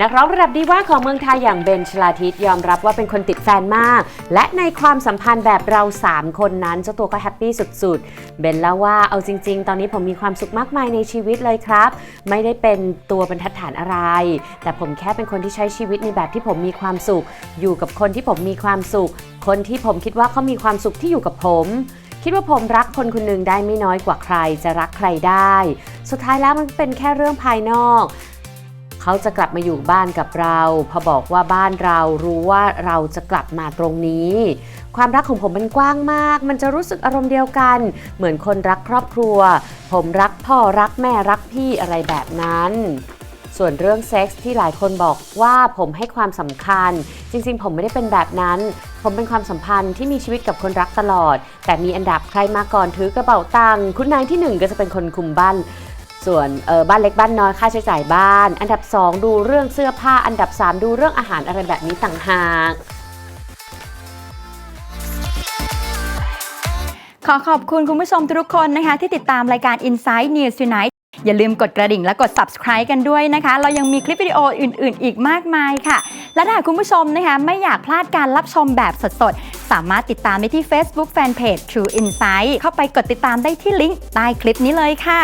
นักร้องระดับดีว่าของเมืองไทยอย่างเบนชลาทิศยอมรับว่าเป็นคนติดแฟนมาก และในความสัมพันธ์แบบเรา 3 คนนั้นเจ้าตัวก็แฮปปี้สุดๆ เบนเล่าว่าเอาจริง ๆ ตอนนี้ผมมีความสุขมากมายในชีวิตเลยครับ ไม่ได้เป็นตัวบรรทัดฐานอะไร แต่ผมแค่เป็นคนที่ใช้ชีวิตในแบบที่ผมมีความสุข อยู่กับคนที่ผมมีความสุข คนที่ผมคิดว่าเขามีความสุขที่อยู่กับผมคิดว่าผมรักคนคนหนึ่งได้ไม่น้อยกว่าใครจะรักใครได้ สุดท้ายแล้วมันเป็นแค่เรื่องภายนอก เขาจะกลับมาอยู่บ้านกับเรา พอบอกว่าบ้านเรารู้ว่าเราจะกลับมาตรงนี้ ความรักของผมมันกว้างมาก มันจะรู้สึกอารมณ์เดียวกัน เหมือนคนรักครอบครัว ผมรักพ่อรักแม่รักพี่อะไรแบบนั้นส่วนเรื่องเซ็กส์ที่หลายคนบอกว่าผมให้ความสำคัญ จริงๆ ผมไม่ได้เป็นแบบนั้น ผมเป็นความสัมพันธ์ที่มีชีวิตกับคนรักตลอด แต่มีอันดับใครมาก่อนถือกระเป๋าตังค์คุณนายที่หนึ่งก็จะเป็นคนคุมบ้าน ส่วนออบ้านเล็กบ้านน้อยค่าใช้จ่ายบ้าน อันดับ 2 ดูเรื่องเสื้อผ้า อันดับ 3 ดูเรื่องอาหารอะไรแบบนี้ต่างหากขอขอบคุณคุณผู้ชมทุกคนนะคะ ที่ติดตามรายการ Inside News Tonight อย่าลืมกดกระดิ่งและกด subscribe กันด้วยนะคะ เรายังมีคลิปวิดีโออื่น ๆ อีกมากมายค่ะ และถ้าคุณผู้ชมนะคะ ไม่อยากพลาดการรับชมแบบสด ๆ สามารถติดตามได้ที่ Facebook Fanpage True Insight เข้าไปกดติดตามได้ที่ลิงก์ใต้คลิปนี้เลยค่ะ